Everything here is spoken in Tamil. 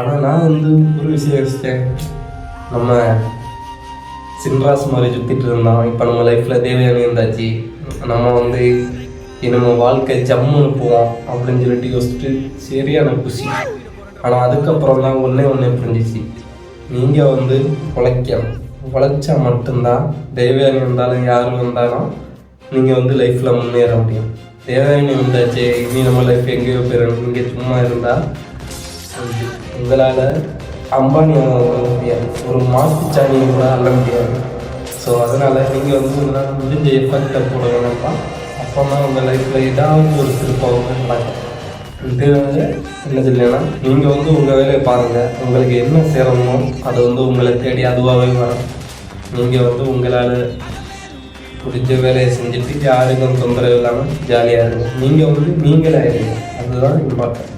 ஆனால் நான் வந்து ஒரு விஷயம் யோசித்தேன் நம்ம சின்ராஸ் மாதிரி சுற்றிட்டு இருந்தோம். இப்போ நம்ம லைஃப்பில் தேவையான இருந்தாச்சு நம்ம வந்து நம்ம வாழ்க்கை ஜம்முன்னு போவோம் அப்படின்னு சொல்லிட்டு யோசிச்சுட்டு சரியான குஷி. ஆனால் அதுக்கப்புறம் தான் ஒன்றே ஒன்றே புரிஞ்சிச்சு. நீங்கள் வந்து உழைக்கணும். உழைச்சா மட்டும்தான் தேவையான இருந்தாலும் யார் வந்தாலும் நீங்கள் வந்து லைஃப்பில் முன்னேற முடியும். தேவையான வந்தாச்சு. இனி நம்ம லைஃப் எங்கேயோ போயிடணும். இங்கே சும்மா இருந்தால் உங்களால் அம்பானி வாங்க முடியாது ஒரு மாட்டுச்சாணியை கூட அள்ள முடியாது. ஸோ அதனால் நீங்கள் வந்து உங்களால் முடிஞ்ச எஃபெக்டை போட வேணாம்ப்பா அப்போ தான் உங்கள் லைஃப்பில் ஏதாவது ஒரு திருப்பம் நடக்கும் இது வந்து என்ன சொல்லலைன்னா நீங்கள் வந்து உங்கள் வேலையை பாருங்கள் உங்களுக்கு என்ன சேரணுமோ அது வந்து உங்களை தேடி அதுவாகவே வரும். நீங்கள் வந்து உங்களால் பிடிச்ச வேலையை செஞ்சுட்டு யாருக்கும் தொந்தரவு இல்லாமல் ஜாலியாக இருக்கும் நீங்கள் வந்து நீங்களே இருங்க அதுதான் இம்பார்ட்டன்ட்